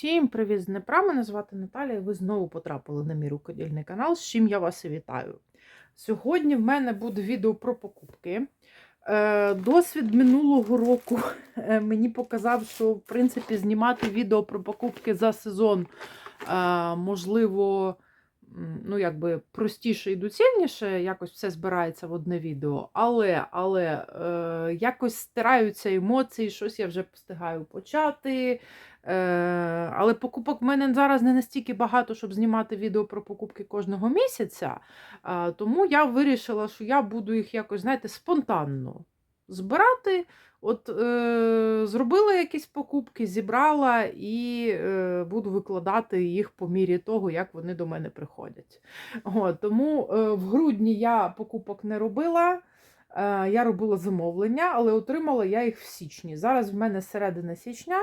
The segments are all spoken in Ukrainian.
Всім привіт з Днепра, мене звати Наталія, і ви знову потрапили на мій рукодільний канал, з чим я вас і вітаю. Сьогодні в мене буде відео про покупки. Е, Досвід минулого року е, мені показав, що в принципі знімати відео про покупки за сезон е, можливо ну, якби простіше і доцільніше, якось все збирається в одне відео. Але, але е, якось стираються емоції, щось я вже встигаю почати. Е, але покупок в мене зараз не настільки багато, щоб знімати відео про покупки кожного місяця. Е, тому я вирішила, що я буду їх якось, знаєте, спонтанно збирати. От е, зробила якісь покупки, зібрала і е, буду викладати їх по мірі того, як вони до мене приходять. От, тому е, в грудні я покупок не робила. Е, я робила замовлення, але отримала я їх в січні. Зараз в мене середина січня.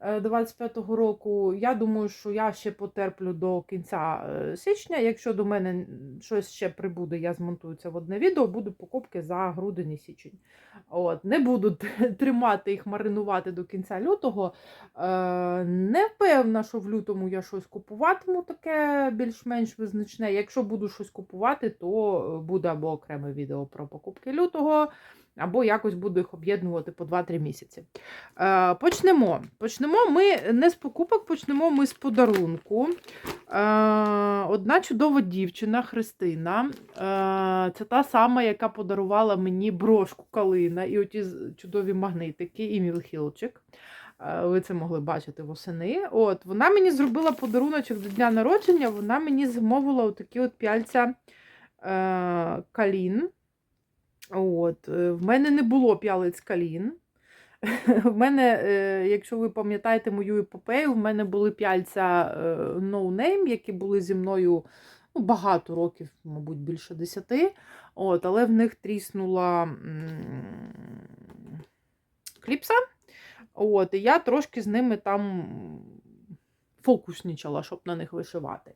25-го року. Я думаю, що я ще потерплю до кінця е, січня. Якщо до мене щось ще прибуде, я змонтую це в одне відео, буду покупки за грудень і січень. От, Не буду тримати їх, маринувати до кінця лютого. Е, Не певна, що в лютому я щось купуватиму, таке більш-менш визначне. Якщо буду щось купувати, то буде або окреме відео про покупки лютого. Або якось буду їх об'єднувати по 2-3 місяці. Е, Почнемо. Почнемо ми не з покупок, почнемо ми з подарунку. Е, Одна чудова дівчина Христина. Е, Це та сама, яка подарувала мені брошку калина і оті чудові магнитики, і мілхілчик. Е, Ви це могли бачити восени. От, Вона мені зробила подаруночок до дня народження, вона мені замовила отакі от п'яльця е, калін. От, е, В мене не було п'ялиць калін. В мене, е, якщо ви пам'ятаєте мою епопею, в мене були п'яльця е, no name, які були зі мною ну, багато років, мабуть, більше десяти. От, але в них тріснула кліпса. От, і я трошки з ними там фокуснічала, щоб на них вишивати.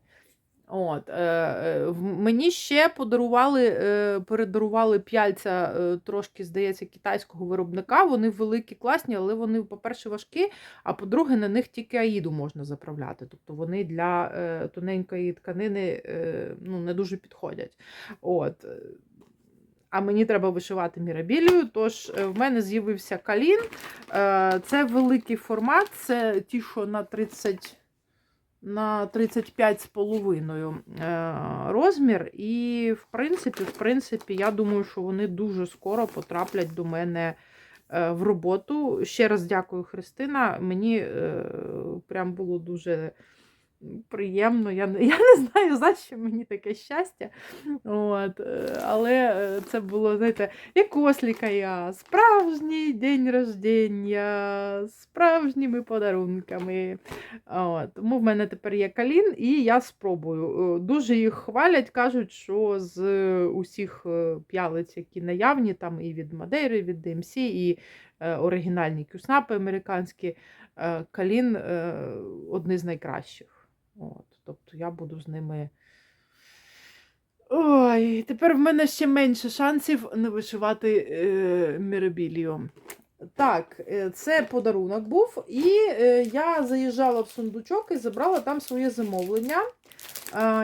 От, е, е, мені ще подарували, е, передарували п'яльця е, трошки, здається, китайського виробника. Вони великі, класні, але вони, по-перше, важкі, а по-друге, на них тільки аїду можна заправляти. Тобто вони для е, тоненької тканини е, ну, не дуже підходять. От. е, А мені треба вишивати мірабілію, тож е, в мене з'явився калін. Е, Це великий формат, це ті, що на 30 на 35 з половиною е, розмір. І, в принципі, в принципі, я думаю, що вони дуже скоро потраплять до мене е, в роботу. Ще раз дякую, Христина. Мені е, прям було дуже приємно. Я, я не знаю, за що мені таке щастя. От, е, але е, це було, знаєте, як осліка я. Справжній день рождення, справжніми подарунками. От, тому в мене тепер є калін, і я спробую. Е, Дуже їх хвалять, кажуть, що з усіх п'ялиць, які наявні, там і від Мадейри, і від DMC, і е, оригінальні кюснапи американські, калін е, одні з найкращих. От, тобто я буду з ними. Ой, тепер в мене ще менше шансів не вишивати е, мірабілію. Так, е, це подарунок був, і е, я заїжджала в сундучок і забрала там своє замовлення,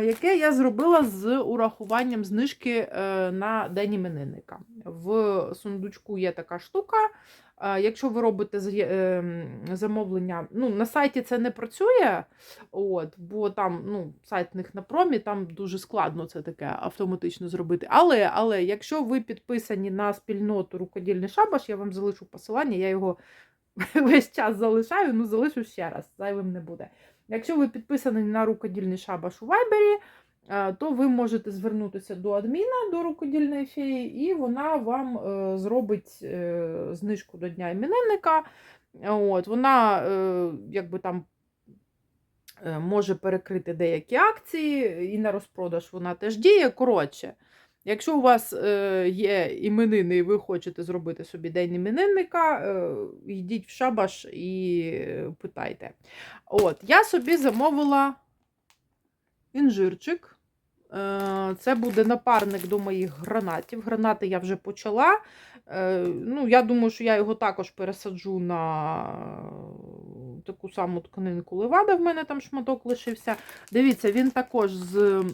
яке я зробила з урахуванням знижки е, на день іменинника. В сундучку є така штука. е, Якщо ви робите е, замовлення, ну, на сайті це не працює, от, бо там ну, сайт них на промі, там дуже складно це таке автоматично зробити. Але, але якщо ви підписані на спільноту рукодільний шабаш, я вам залишу посилання, я його весь час залишаю, ну залишу ще раз, зайвим не буде. Якщо ви підписані на рукодільний шабаш у Вайбері, е, то ви можете звернутися до адміна, до рукодільної феї, і вона вам е, зробить е, знижку до дня іменинника. От, вона якби там може перекрити деякі акції, і на розпродаж вона теж діє. Коротше, якщо у вас е, є іменини, і ви хочете зробити собі день іменинника, е, йдіть в шабаш і питайте. От, я собі замовила інжирчик. Е, Це буде напарник до моїх гранатів. Гранати я вже почала. Ну, Я думаю, що я його також пересаджу на таку саму тканинку левада. В мене там шматок лишився. Дивіться, він також з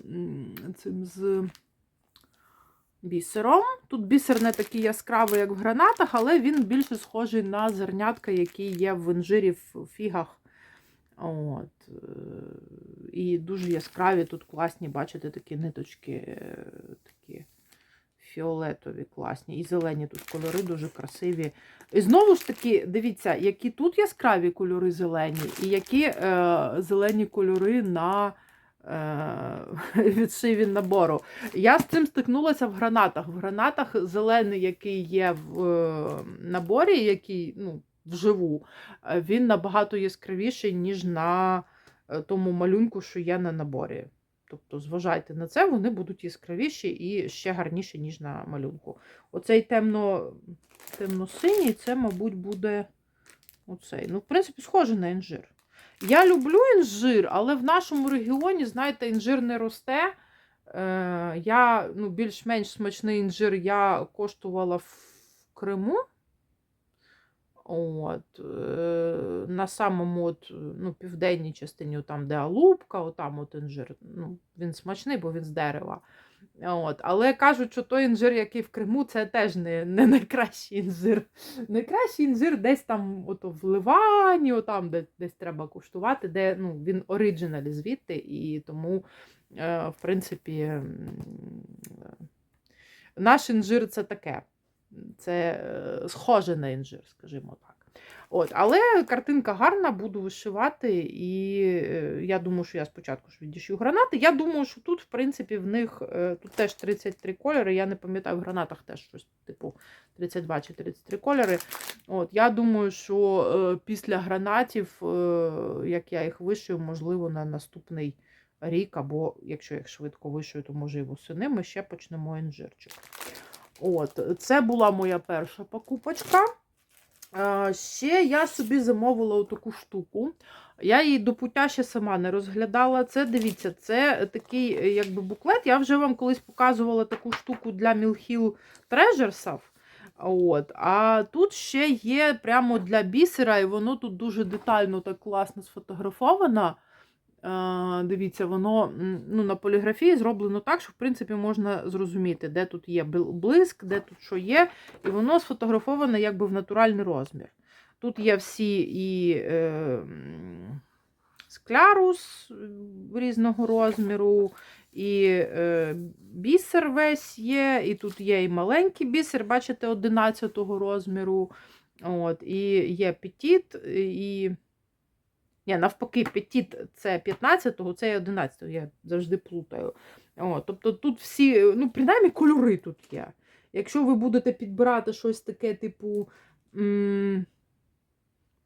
цим з бісером. Тут бісер не такий яскравий, як в гранатах, але він більше схожий на зернятка, які є в інжирі в фігах. От. е, І дуже яскраві тут класні, бачите, такі ниточки, е, такі фіолетові, класні. І зелені тут кольори дуже красиві. І знову ж таки, дивіться, які тут яскраві кольори зелені, і які е, зелені кольори на відшиві набору. Я з цим стикнулася в гранатах. В гранатах зелений, який є в е, наборі, який ну, вживу, е, він набагато яскравіший, ніж на е, тому малюнку, що є на наборі. Тобто, зважайте на це, вони будуть яскравіші і ще гарніші, ніж на малюнку. Оцей темно, темно-синій, це, мабуть, буде оцей. Ну, в принципі, схоже на інжир. Я люблю інжир, але в нашому регіоні, знаєте, інжир не росте. Е, я ну, більш-менш смачний інжир я коштувала в Криму. От, е, На самому от, ну, південній частині, там, де Алубка, отам от інжир. Ну, Він смачний, бо він з дерева. От. Але кажуть, що той інжир, який в Криму, це теж не, не найкращий інжир. Найкращий інжир десь там ото в Ливані, отам, де, десь треба куштувати, де ну, він оригіналі звідти, і тому, е, в принципі, е, наш інжир це таке. Це е, схоже на інжир, скажімо так. От, але картинка гарна, буду вишивати, і е, я думаю, що я спочатку ж відішю гранати. Я думаю, що тут, в принципі, в них е, тут теж 33 кольори. Я не пам'ятаю, в гранатах теж щось типу 32 чи 33 кольори. От, Я думаю, що е, після гранатів, як я їх вишию, можливо, на наступний рік, або якщо я їх швидко вишию, то може і восени, ми ще почнемо інжирчик. От, Це була моя перша покупочка. Ще я собі замовила таку штуку. Я її до пуття ще сама не розглядала. Це, дивіться, це такий е, якби буклет. Я вже вам колись показувала таку штуку для Мілхіл Treasures. От. А тут ще є прямо для бісера, і воно тут дуже детально так класно сфотографовано. Дивіться, воно ну, на поліграфії зроблено так, що в принципі можна зрозуміти, де тут є блиск, де тут що є, і воно сфотографоване якби в натуральний розмір. Тут є всі і е, склярус різного розміру, і е, бісер весь є, і тут є і маленький бісер, бачите, 11 розміру. От, І є петіт, і. Ні, навпаки, петіт це 15-го, це 11-го, я завжди плутаю. О, тобто тут всі, ну, принаймні, кольори тут є. Якщо ви будете підбирати щось таке, типу, м,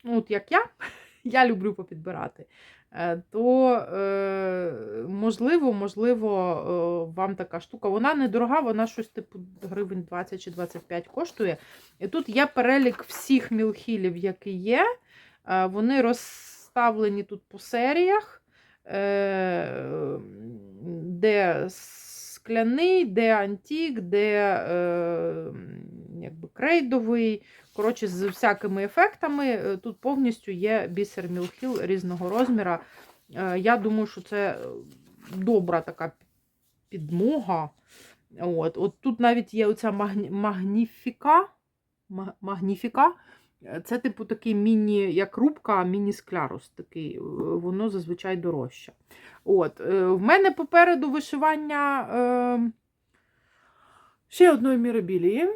ну, от як я, я люблю попідбирати, е, то е, можливо, можливо, е, вам така штука. Вона недорога, вона щось типу гривень 20 чи 25 коштує. І тут є перелік всіх мілхілів, які є. Е, Вони розставлені тут по серіях, е, де скляний, де антік, де е, якби крейдовий. Коротше, з всякими ефектами. Е, Тут повністю є бісер Мілхіл різного розміру. Е, Я думаю, що це добра така підмога. От, От тут навіть є оця магні... магніфіка. Ма- Магніфіка. Е, Це, типу, такий міні, як рубка, міні-склярус такий, е, воно зазвичай дорожче. От, е, в мене попереду вишивання е, ще одної мірабілії.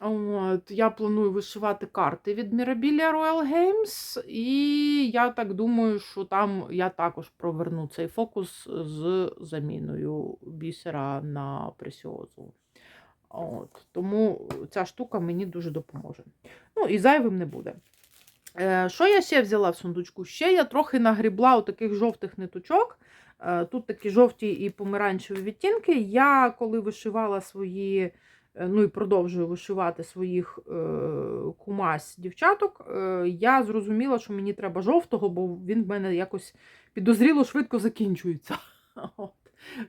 От, я планую вишивати карти від Mirabilia Royal Games, і я так думаю, що там я також проверну цей фокус з заміною бісера на пресіозу. От, тому ця штука мені дуже допоможе. Ну, і зайвим не буде. Е, Що я ще взяла в сундучку? Ще я трохи нагрібла у таких жовтих ниточок. Е, Тут такі жовті і помаранчеві відтінки. Я коли вишивала свої, е, ну і продовжую вишивати своїх е, кумась дівчаток, е, я зрозуміла, що мені треба жовтого, бо він в мене якось підозріло швидко закінчується. От.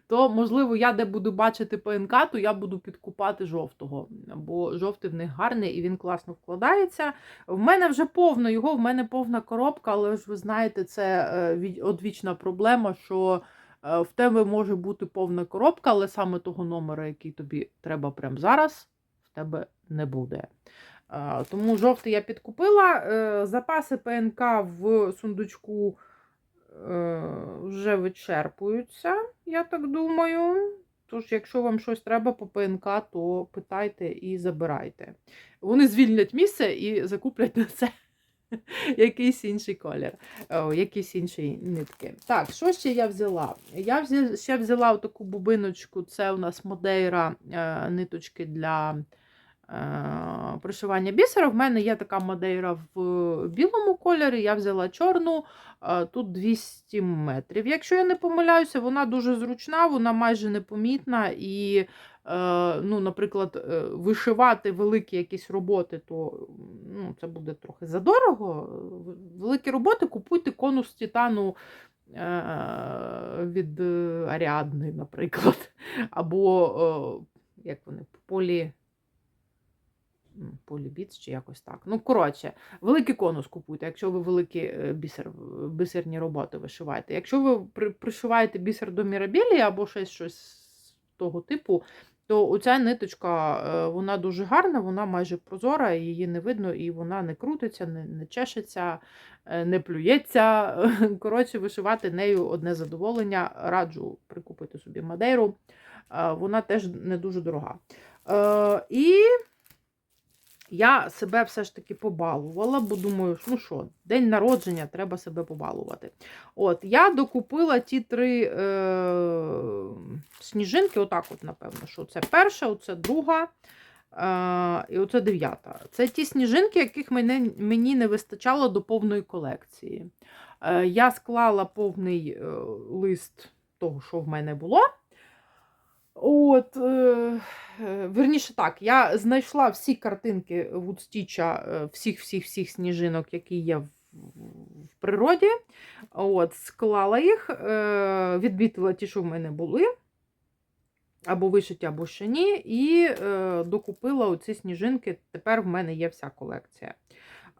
То, можливо, я де буду бачити ПНК, то я буду підкупати жовтого. Бо жовтий в них гарний і він класно вкладається. В мене вже повно його, в мене повна коробка, але ж ви знаєте, це е, одвічна проблема, що е, в тебе може бути повна коробка, але саме того номера, який тобі треба прямо зараз, в тебе не буде. Е, Тому жовтий я підкупила. Запаси ПНК в сундучку вже вичерпуються, я так думаю. Тож, якщо вам щось треба по ПНК, то питайте і забирайте. Вони звільнять місце і закуплять на це якийсь інший колір, о, якісь інші нитки. Так, що ще я взяла? Я ще взяла таку бубиночку, це у нас Модейра е, ниточки для е, пришивання бісера. В мене є така Модейра в білому кольорі, я взяла чорну, е, тут 200 метрів. Якщо я не помиляюся, вона дуже зручна, вона майже непомітна і е, ну, наприклад, е, вишивати великі якісь роботи, то ну, це буде трохи задорого. Великі роботи купуйте конус титану е, від е, Аріадни, наприклад. Або е, як вони, полі. Полібіц чи якось так. Ну, коротше, великий конус купуйте, якщо ви великі е, бісер, бісерні роботи вишиваєте. Якщо ви при- пришиваєте бісер до мірабілі або щось, щось того типу, то оця ниточка, е, вона дуже гарна, вона майже прозора, її не видно, і вона не крутиться, не, не чешеться, е, не плюється. Коротше, вишивати нею одне задоволення. Раджу прикупити собі мадейру. Вона теж не дуже дорога. І я себе все ж таки побалувала, бо думаю, ну що, день народження, треба себе побалувати. От, я докупила ті три е, сніжинки, отак, от, напевно, що це перша, оце друга. Е, і оце дев'ята. Це ті сніжинки, яких мені не вистачало до повної колекції. Е, я склала повний е, лист того, що в мене було. От, е, е, верніше так, я знайшла всі картинки Вудстіча, всіх-всіх-всіх сніжинок, які є в природі. От, склала їх, е, відмітила ті, що в мене були, або вишиті, або ще ні, і е, докупила оці сніжинки. Тепер в мене є вся колекція.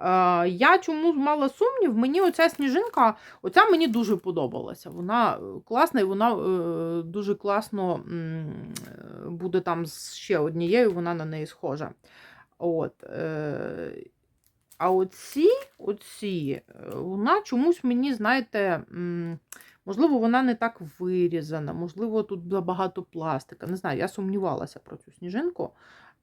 Е, я чому мала сумнів, мені оця сніжинка, оця мені дуже подобалася. Вона е, класна і вона е, дуже класно буде там з ще однією, вона на неї схожа. От, а оці, оці, вона чомусь мені, знаєте, можливо, вона не так вирізана, можливо, тут забагато пластика. Не знаю, я сумнівалася про цю сніжинку.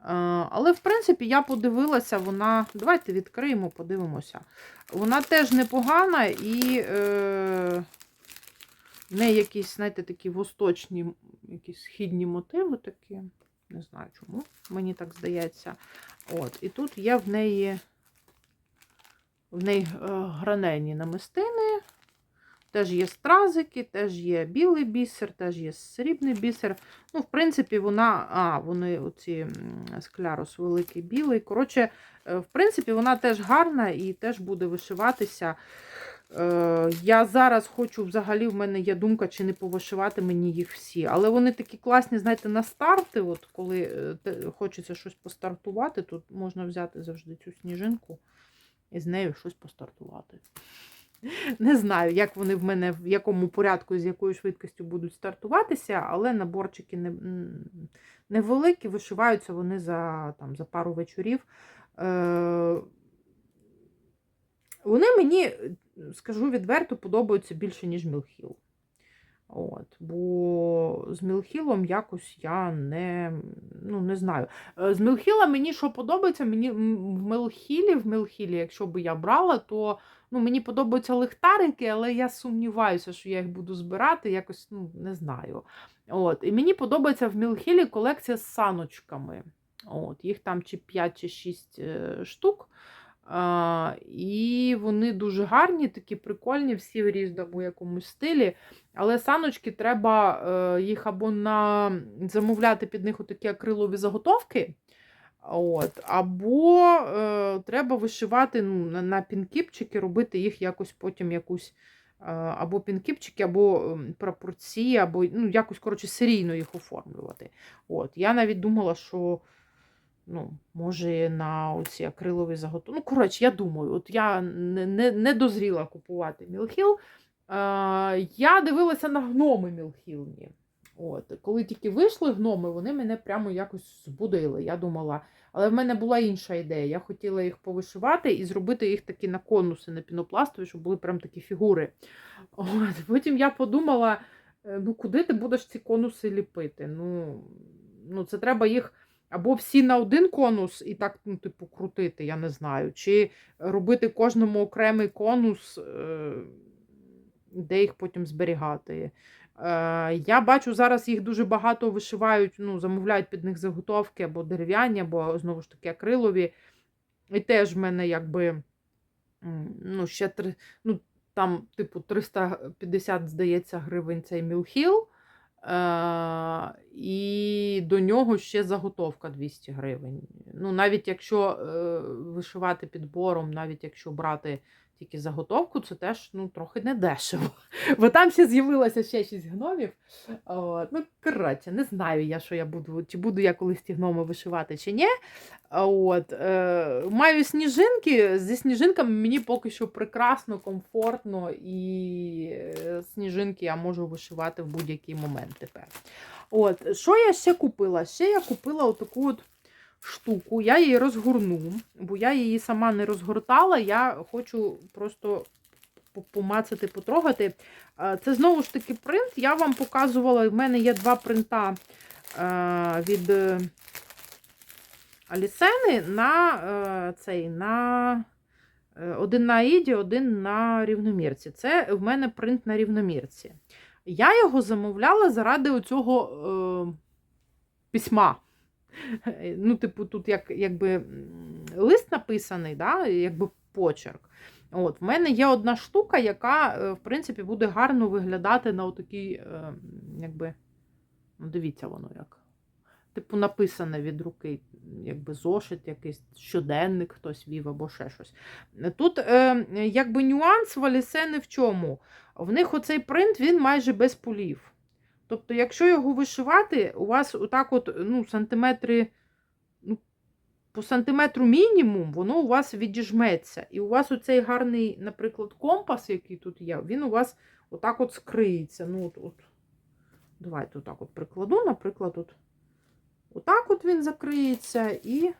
Е, Але, в принципі, я подивилася, вона. Давайте відкриємо, подивимося. Вона теж непогана і е, в неї якісь, знаєте, такі восточні, якісь східні мотиви такі. Не знаю чому, мені так здається. От, І тут є в неї в неї е, гранені намистини. Теж є стразики, теж є білий бісер, теж є срібний бісер. Ну, в принципі, вона, а, вони оці склярус великий білий. Коротше, е, в принципі, вона теж гарна і теж буде вишиватися. Е, Я зараз хочу, взагалі, в мене є думка, чи не повишивати мені їх всі. Але вони такі класні, знаєте, на старти. От коли е, хочеться щось постартувати, тут можна взяти завжди цю сніжинку і з нею щось постартувати. Не знаю, як вони в мене, в якому порядку, з якою швидкістю будуть стартуватися, але наборчики не, невеликі, вишиваються вони за, там, за пару вечорів. Е, вони мені, скажу відверто, подобаються більше, ніж Мілхіл. От, бо з Мілхілом якось я не, ну, не знаю. Е, З Мілхіла мені що подобається, мені в Мілхілі, в Мілхілі, якщо би я брала, то ну, мені подобаються лихтарики, але я сумніваюся, що я їх буду збирати, якось ну, не знаю. От, І мені подобається в Мілхілі колекція з саночками. От, їх там чи 5 чи 6 е, штук. І вони дуже гарні, такі прикольні, всі в різному якомусь стилі. Але саночки треба е, їх або на замовляти під них такі акрилові заготовки. От, або е, треба вишивати ну, на, на пінкіпчики, робити їх якось потім якусь або пінкіпчики, або ем, прапорці, або ну, якось, коротше, серійно їх оформлювати. От. Я навіть думала, що ну, може на оці акрилові заготовки. Ну, коротше, я думаю, от я не, не, не дозріла купувати Мілхіл. Я дивилася на гноми Мілхілні. От, коли тільки вийшли гноми, вони мене прямо якось збудили. Я думала, але в мене була інша ідея. Я хотіла їх повишивати і зробити їх такі на конуси, на пінопластові, щоб були прям такі фігури. От, Потім я подумала: е, ну куди ти будеш ці конуси ліпити? Ну, ну це треба їх. Або всі на один конус і так, ну, типу, крутити, я не знаю. Чи робити кожному окремий конус, е, де їх потім зберігати. Е, Я бачу, зараз їх дуже багато вишивають, ну, замовляють під них заготовки або дерев'яні, або знову ж таки акрилові. І теж в мене якби ну, ще три, ну, там, типу, 350, здається, гривень цей мілхіл. Е, і до нього ще заготовка 200 гривень. Ну, навіть якщо е, вишивати підбором, навіть якщо брати тільки заготовку, це теж ну, трохи не дешево. Бо там ще з'явилося ще 6 гномів. От. Ну, коротше, не знаю я, що я буду, чи буду я колись ті гноми вишивати, чи ні. От. Е, Маю сніжинки. Зі сніжинками мені поки що прекрасно, комфортно, і е, сніжинки я можу вишивати в будь-який момент тепер. От. Що я ще купила? Ще я купила отаку от штуку, я її розгорну, бо я її сама не розгортала, я хочу просто помацати, потрогати. Е, Це знову ж таки принт. Я вам показувала, в мене є два принта е, від е, Алісени на цей, на один на Аїді, один на рівномірці. Це в мене принт на рівномірці. Я його замовляла заради оцього е, письма. Ну, типу, тут як, якби лист написаний, да, якби почерк. От, В мене є одна штука, яка, е, в принципі, буде гарно виглядати на отакій, е, якби, ну, дивіться воно як. Типу, написане від руки, якби зошит, якийсь щоденник хтось вів або ще щось. Тут, е, якби нюанс валісени в чому? В них оцей принт він майже без полів. Тобто, якщо його вишивати, у вас отак от, ну, сантиметри, ну, по сантиметру мінімум, воно у вас відіжметься. І у вас оцей гарний, наприклад, компас, який тут є, він у вас отак от скриється. Ну, от, от. Давайте отак от прикладу, наприклад, от. Отак от він закриється, і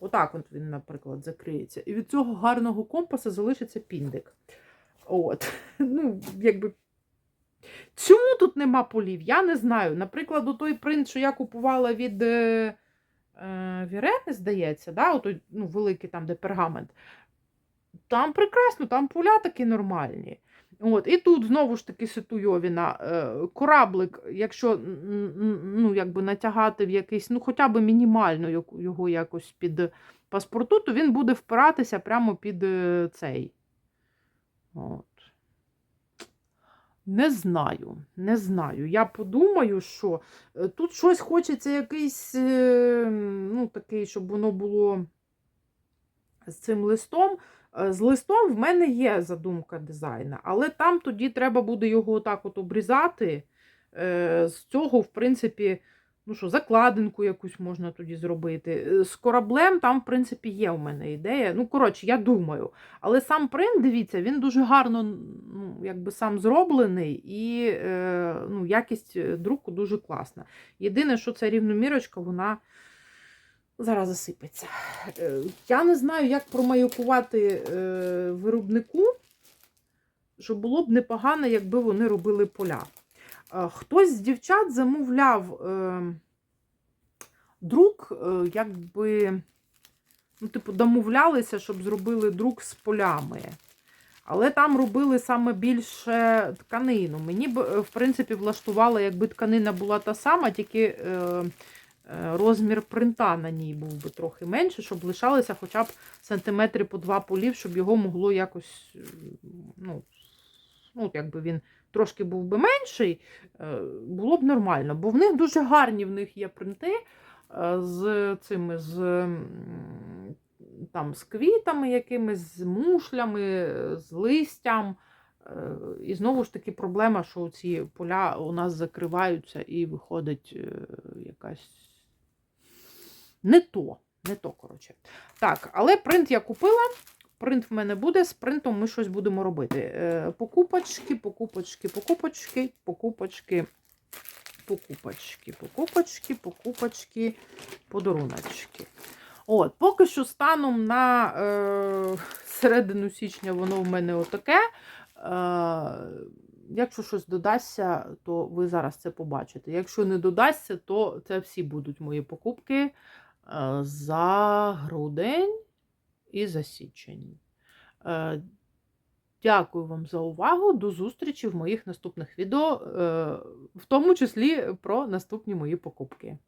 отак от він, наприклад, закриється. І від цього гарного компаса залишиться піндик. От. Ну, якби Чому тут нема полів? Я не знаю. Наприклад, у той принт, що я купувала від е, е, Вірени, здається, да? Отой, ну, великий там, де пергамент. Там прекрасно, там поля такі нормальні. От, І тут знову ж таки ситуйовіна. Е, кораблик, якщо ну, якби натягати в якийсь, ну хоча б мінімально його якось під паспорту, то він буде впиратися прямо під е, цей. От. Не знаю, не знаю. Я подумаю, що е, тут щось хочеться якийсь, е, ну, такий, щоб воно було з цим листом. Е, з листом в мене є задумка дизайна, але там тоді треба буде його отак от обрізати. З цього, в принципі, Ну що, закладинку якусь можна тоді зробити. Е, з кораблем там, в принципі, є у мене ідея. Ну, коротше, я думаю. Але сам принт, дивіться, він дуже гарно ну, якби сам зроблений, і е, ну, якість е, друку дуже класна. Єдине, що ця рівномірочка, вона зараз засипеться. Я не знаю, як промаюкувати виробнику, що було б непогано, якби вони робили поля. Е, хтось з дівчат замовляв е, друк, е, якби, ну, типу, домовлялися, щоб зробили друк з полями. Але там робили саме більше тканину. Мені б, в принципі, влаштувало, якби тканина була та сама, тільки розмір принта на ній був би трохи менше, щоб лишалося хоча б сантиметри по два полів, щоб його могло якось, ну, ну якби він трошки був би менший, е, було б нормально. Бо в них дуже гарні в них є принти е, з цими з там, з квітами, якимись, з мушлями, з листям. Е, І знову ж таки проблема, що ці поля у нас закриваються і виходить якась не то. Не то, коротше. Так, але принт я купила. Принт в мене буде, з принтом ми щось будемо робити. Е, Покупочки, покупочки, покупочки, покупочки, покупочки, покупочки, покупочки, подаруночки. От, поки що станом на е, середину січня воно в мене отаке. Е, якщо щось додасться, то ви зараз це побачите. Якщо не додасться, то це всі будуть мої покупки е, за грудень і засічені. Е, Дякую вам за увагу. До зустрічі в моїх наступних відео, е, в тому числі про наступні мої покупки.